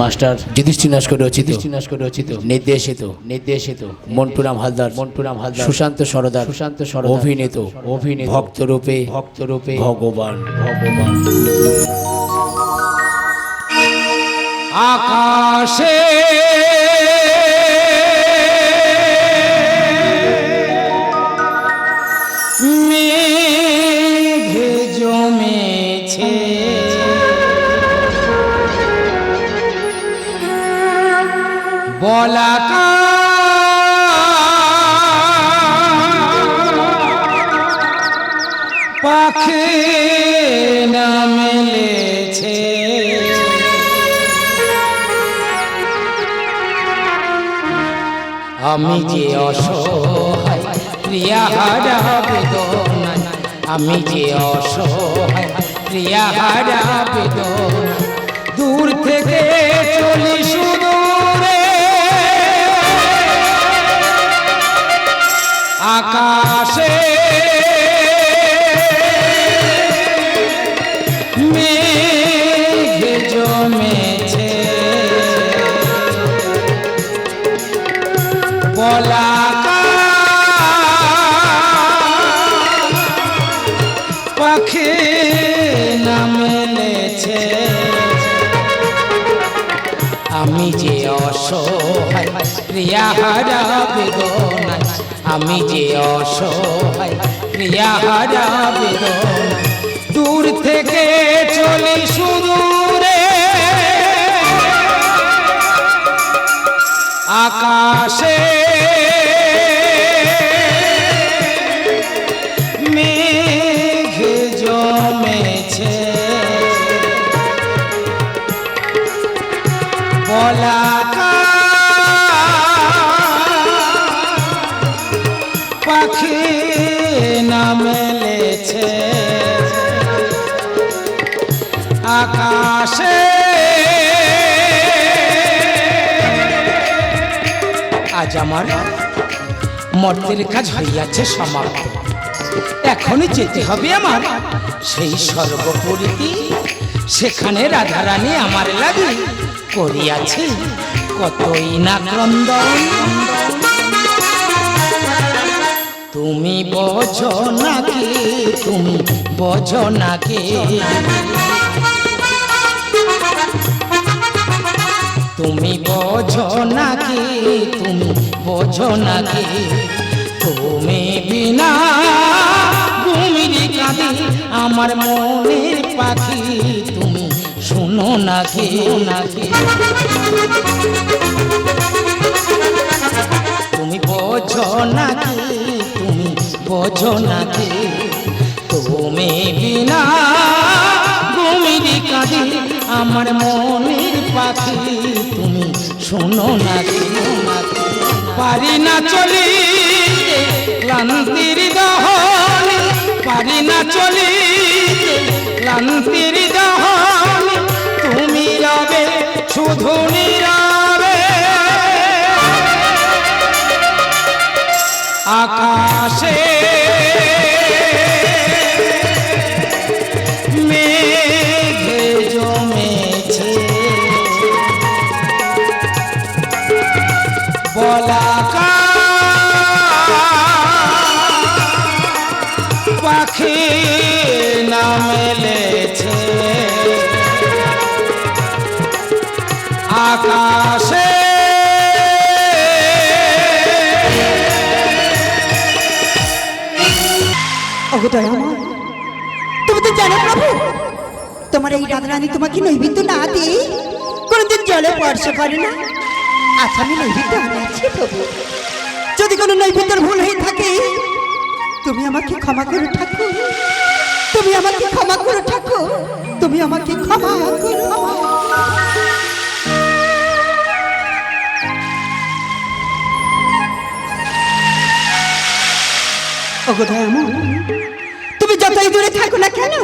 Master Yudhishthir Naskar রচিত করে রচিত নির্দেশিত নির্দেশিত মন্টুরাম হালদার মন্টুরাম হালদার সুশান্ত সরদার সুশান্ত সরদার অভিনেত অভিনেত ভক্তরূপে ভক্তরূপে ভগবান। ভগবান। আকাশে বলাকা পাখি না মেলেছে। আমি যে অসহায় প্রিয়াহারা বেদনা আমি যে অসহায় প্রিয়াহারা বেদনা দূর থেকে চলি সুদূরে অসহায় বেদনা আমি যে অসহায় প্রিয়াহারা বেদনা দূর থেকে চলি সুদূরে। আকাশে আকাশে আজ আমার মর্তের কাজ হইয়াছে সমাপ্ত। এখনই যেতে হবে আমার। সেই সর্বপরিতি সেখানে রাধারানী আমার লাগে করিয়াছে। কতই না ক্রন্দন। তুমি বোঝো নাকি তুমি বোঝো নাকি তুমি বোঝো নাকি তুমি বোঝো নাকি তুমি বিনা ঘুমিরি কাঁদি আমার মনের পাখি, তুমি শুনো নাকি নাকি তুমি বোঝো নাকি তুমি বোঝো নাকি তুমি বিনা ঘুমিরি কাঁদি আমার মনের পাখি। শোনো নাকি পারি না চলি ক্লান্তির দহন, পারি না চলি ক্লান্তির দহন। তুমি রবে শুধু নীরবে। আকাশে দয়াময় তুমি তো জানো প্রভু, তোমার এই রাধারানী তোমাকে নৈবেদ্য না দিয়ে কোনোদিন জলে স্পর্শ করে না। আচ্ছা আমি নৈবেদ্য আনাচ্ছি প্রভু। যদি কোনো নৈবেদ্যের ভুল হয়ে থাকে, তুমি আমাকে ক্ষমা করো ঠাকুর। তুমি আমাকে ক্ষমা করো ঠাকুর। তুমি আমাকে ক্ষমা করো। ওগো দয়াময় তুমি যতই দূরে থাকো না কেন,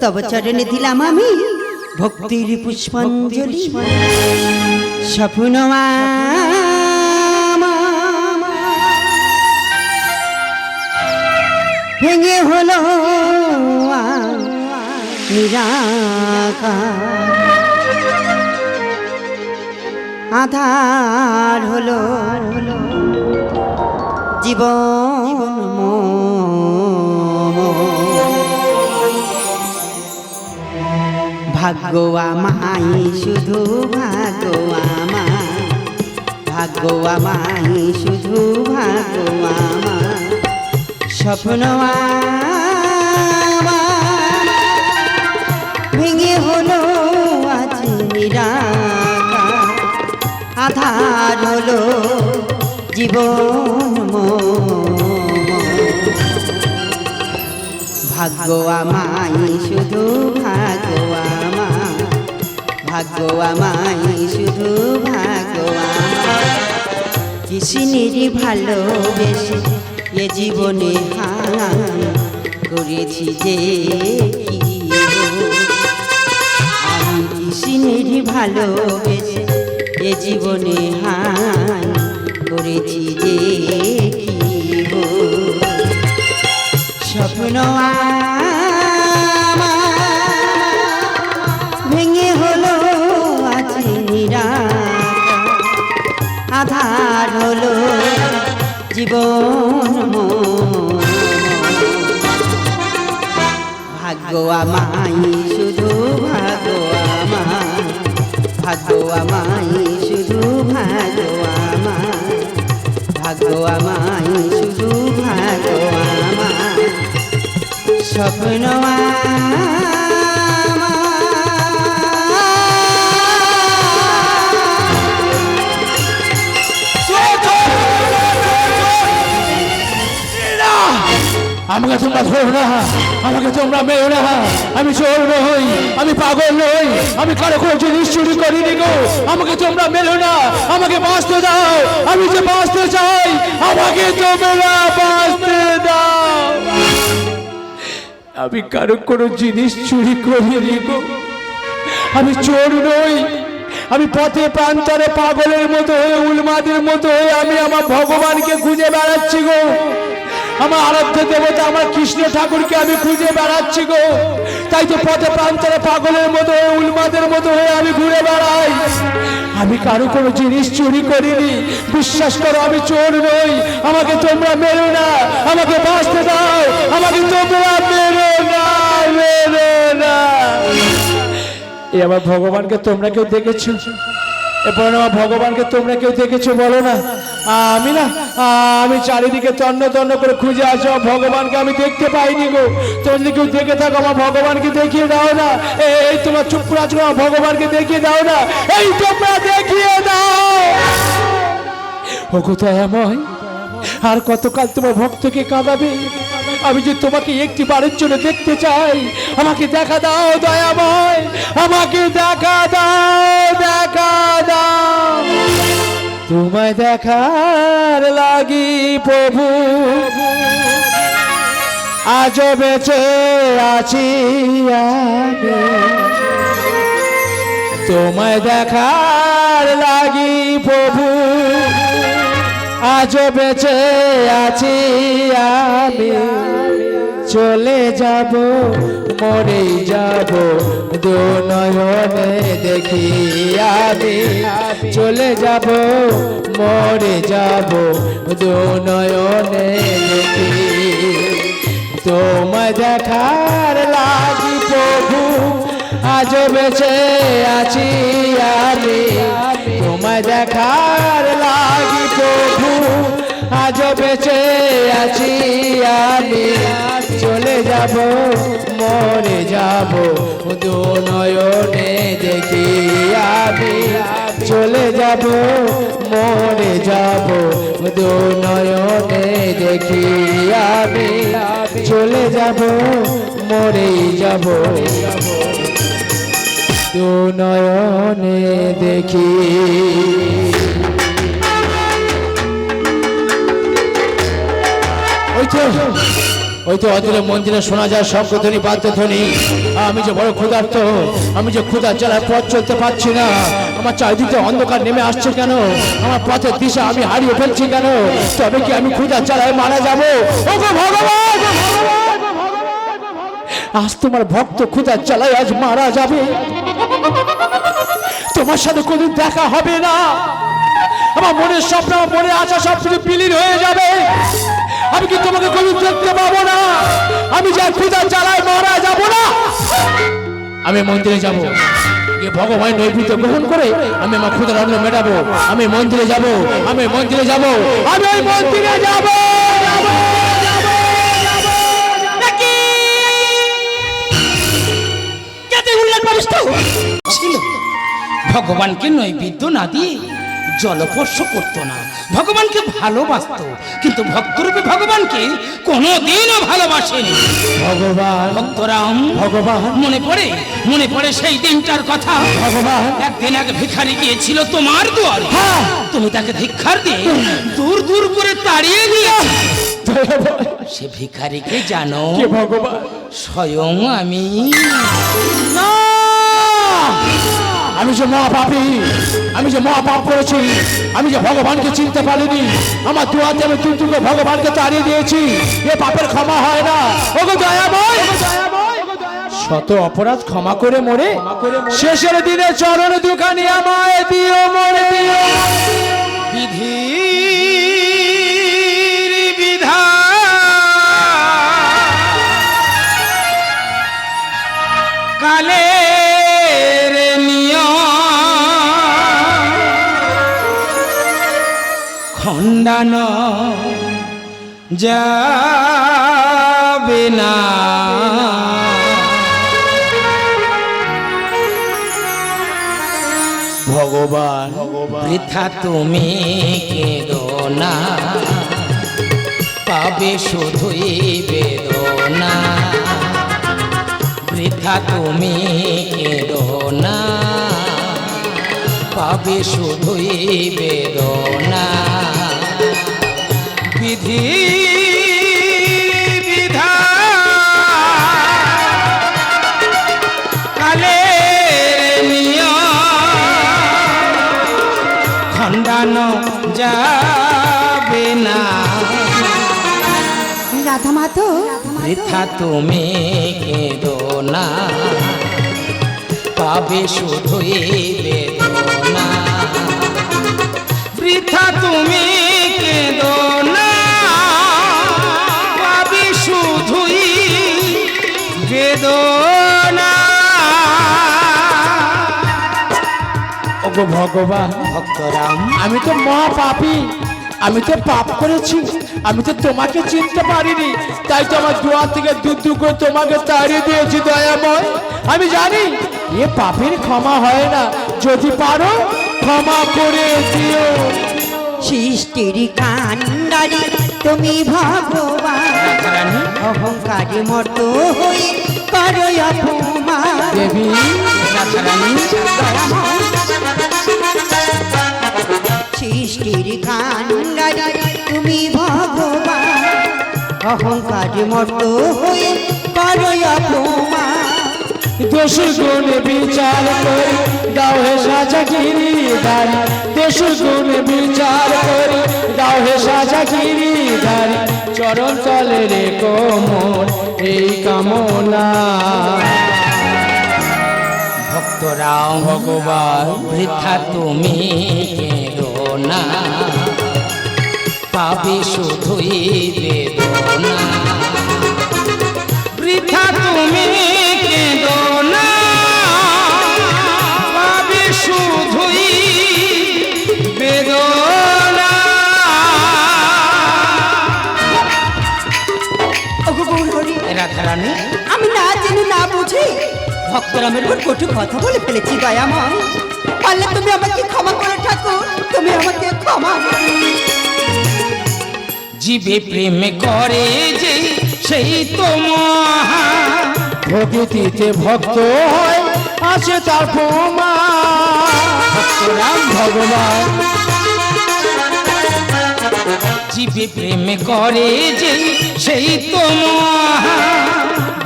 তব চরণে দিলাম আমি ভক্তির পুষ্পাঞ্জলি। স্বপ্ন ভেঙে হলো আধার হলো জীবন ভাগ্য আমাই শুধু ভাগ্য আমার ভাগ্য আমাই শুধু ভাগ্য আমার স্বপ্ন ভেঙে হলো আজ নিরাকার। আধার হলো জীবন ভাগ্য আমাই শুধু ভাগ্য ভাগ্য আমাই শুধু ভাগ্য কৃষ্ণেরই ভালোবেসে এ জীবনে হান করেছি যে কি আমি কৃষ্ণেরই ভালোবেসে এ জীবনে হান করেছি যে কি স্বপ্ন আমার জীবন। ভাগ্য আমাই শুধু ভাগ্য আমার ভাগ্য আমাই শুধু ভাগ্য আমার ভাগ্য আমাই শুধু ভাগ্য আমার স্বপ্ন আমাকে তোমরা ধরো না। আমাকে তোমরা মেরো না। আমি চোর নই, আমি পাগল নই, আমি কারও কোনো জিনিস চুরি করিনি গো। আমাকে তোমরা মেরো না, আমাকে বাঁচতে দাও। আমি যে বাঁচতে চাই, আমাকে তোমরা বাঁচতে দাও। আমি কারও কোনো জিনিস চুরি করিনি গো। আমি চোর নই, আমি পথে প্রান্তরে পাগলের মতো হয়ে, উলমাদের মতো হয়ে, আমি আমার ভগবানকে খুঁজে বেড়াচ্ছি গো। আমার আরাধ্য দেবতা, আমার কৃষ্ণ ঠাকুরকে আমি খুঁজে বেড়াচ্ছি গো। তাই তো পথে প্রান্তরে পাগলের মতো হয়ে, উলমাদের মতো হয়ে আমি ঘুরে বেড়াই। আমি কারও কোনো জিনিস চুরি করিনি। বিশ্বাস করো, আমি চোর নই। আমাকে তোমরা মেরো না। আমাকে বাঁচতে দাও। আমাকে তোমরা মেরো না মেরো না। এ আমার ভগবানকে তোমরা কেউ দেখেছ? এরপর আমার ভগবানকে তোমরা কেউ দেখেছ বলো না? আমি না আমি চারিদিকে তন্ন তন্ন করে খুঁজে আছো ভগবানকে আমি দেখতে পাইনি গো। তোমরা যদি কেউ দেখে থাকো, আমার ভগবানকে দেখিয়ে দাও না। এই তোমার চুপ করে আছো আমার ভগবানকে দেখিয়ে দাও না। এই তোমরা দেখিয়ে দাও। ও কোথায় আমায় আর কতকাল তোমার ভক্তকে কাঁদাবে? আমি যে তোমাকে একটি বারের জন্য দেখতে চাই, আমাকে দেখা দাও দয়াময়, আমাকে দেখা দাও দেখা দাও। তোমায় দেখার লাগি প্রভু আজ বেঁচে আছি তোমায় দেখার লাগি প্রভু আজ বেঁচে আছি আমি। চলে যাব মরে যাব দু নয়নে দেখি আমি। চলে যাব, মরে যাব দু নয়নে দেখি। তোমায় দেখার লাগি প্রভু আজ বেঁচে আছি আমি। তোমায় দেখার লাগি বেঁচে আছি আমি। চলে যাব, মরে যাব দু নয়নে দেখি আমি। চলে যাব, মরে যাব দু নয়নে দেখি আমি। চলে যাব, মরে যাব। দু নয়নে দেখি। তো ওই তো অদূরে মন্দিরে শোনা যায় শঙ্কধ্বনি বাদ্যধ্বনি আমি যে বড় ক্ষুধার্ত, আমি যে ক্ষুধার জ্বালায় পথ চলতে পারছি না। আমার চারিদিকে অন্ধকার নেমে আসছে কেন? আমার পথের দিশা আমি হারিয়ে ফেলছি কেন? তবে কি আমি ক্ষুধার জ্বালায় মারা যাব? ও ভগবান! আজ তোমার ভক্ত ক্ষুধার জ্বালায় আজ মারা যাবে। তোমার সাথে কোনদিন দেখা হবে না। আমার মনের স্বপ্ন মনে আশা সব কিছু বিলীন হয়ে যাবে। আমি কি তোমাকে কোনদিন দেখতে পাবো না? আমি যা ক্ষুদার জ্বালায় মারা যাব না? আমি মন্দিরে যাব। গিয়ে ভগবান নৈবেদ্য গ্রহণ করে আমি আমার ক্ষুদার অন্ন মেটাবো। আমি মন্দিরে যাব। আমি মন্দিরে যাব। আমি ওই মন্দিরে যাব। ভগবানকে নৈবেদ্য না দিয়ে জলস্পর্শ করতো না। ভগবানকে ভালোবাসতো কিন্তু ভক্তরূপে ভগবানকে কোনোদিনও ভালোবাসেনি। ভগবান। ভক্তরাম ভগবান। মনে পড়ে? মনে পড়ে সেই দিনটার কথা? ভগবান। একদিন এক ভিখারি গিয়েছিল তোমার দুয়ারে। হ্যাঁ। তুমি তাকে ধিক্ষার দিয়ে দূর দূর করে তাড়িয়ে দিয়েছ। সে ভিখারিকে জানো ভগবান? স্বয়ং আমি। আমি যে মহাপাপী। আমি যে মহাপাপ করেছি, আমি যে ভগবানকে চিনতে পারিনি, আমার দুয়াতে আমি তুই তুমি ভগবানকে তাড়িয়ে দিয়েছি, এ পাপের ক্ষমা হয় না। ওগো দয়াময়, শত অপরাধ ক্ষমা করে মরে, শেষের দিনে চরণ দুখানি আমায় দিও, মরে দিও। বিধির খণ্ডান যাবে না। ভগবান, বৃথা তুমি কেঁদো না। পাবে শুধুই বেদনা। বৃথা তুমি কেঁদো না। পাবে শুধুই বেদনা। বিধি বিধা নিয়ম খণ্ডানো যাবে না। রাধা বৃথা তুমি কেঁদো না। পাবে শুধুই বেদনা। বৃথা তুমি কেঁদো ওগো ভগবান। ভক্তরাম। আমি তো মা মহাপাপী আমি তো পাপ করেছি আমি তো তোমাকে চিনতে পারিনি। তাই তো আমার দুয়ার থেকে দু দু করে তোমাকে তাড়িয়ে দিয়েছি দয়াময়। আমি জানি এ পাপের ক্ষমা হয় না। যদি পারো ক্ষমা করে দিও। সৃষ্টির কান্ডারি তুমি ভগবান। অহংকারী মত হয়ে করো অপমান। দেবী রানী সৃষ্টির কান্ডারি তুমি ভগবান। অহংকারী মত হয়ে করো অপমান। দোষ গুণ বিচার করে, দাও হে সাজা গিরি দারি দোষ গুণ বিচার করে, দাও হে সাজা গিরি দারি চরণ তলে রে কোমর এই কামনা। ভক্তরাম ভগবান বৃথা তুমি কেরো না। পাবি শুধুই বেদনা। বৃথা তুমি কেঁদো ভক্তরামের উপর কটু কথা বলে ফেলেছি দয়াময় পারলে তুমি আমাকে ক্ষমা করো ঠাকুর তুমি আমাকে ক্ষমা জীবে প্রেম করে যে সেই তো মহা। প্রকৃতিতে ভক্ত হয় আছে তার প্রমাণ রাম ভগবান। জীবে প্রেম করে যে সেই তো মহা।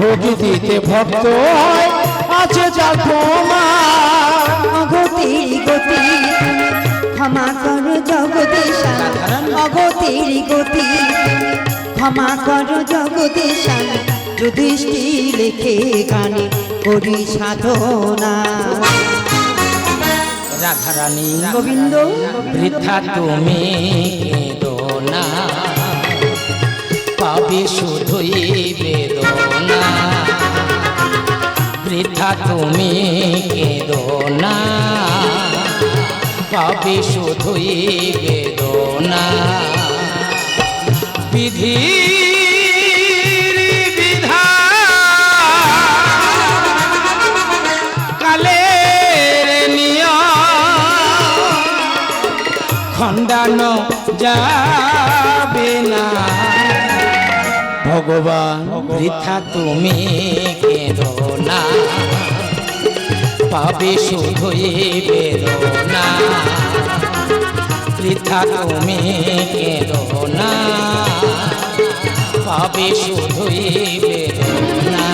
প্রকৃতিতে ভক্ত হয়। আছে তার প্রমাণ। অগতির গতি। ক্ষমা করো জগদীশা অগতির গতি। ক্ষমা করো জগদীশা যুধিষ্ঠি লেখে গানে করি সাধনা। রাধারানী গোবিন্দ। বৃদ্ধা তুমি। পাবে শুধুই বেদনা। বৃদ্ধা তুমি কেঁদো না পাবে শুধুই বেদনা। বিধি খণ্ডানো যাবে না। ভগবান, বৃথা তুমি কেঁদো না। পাবে শুধুই বেদনা। বৃথা তুমি কেঁদো না। পাবে শুধুই বেদনা।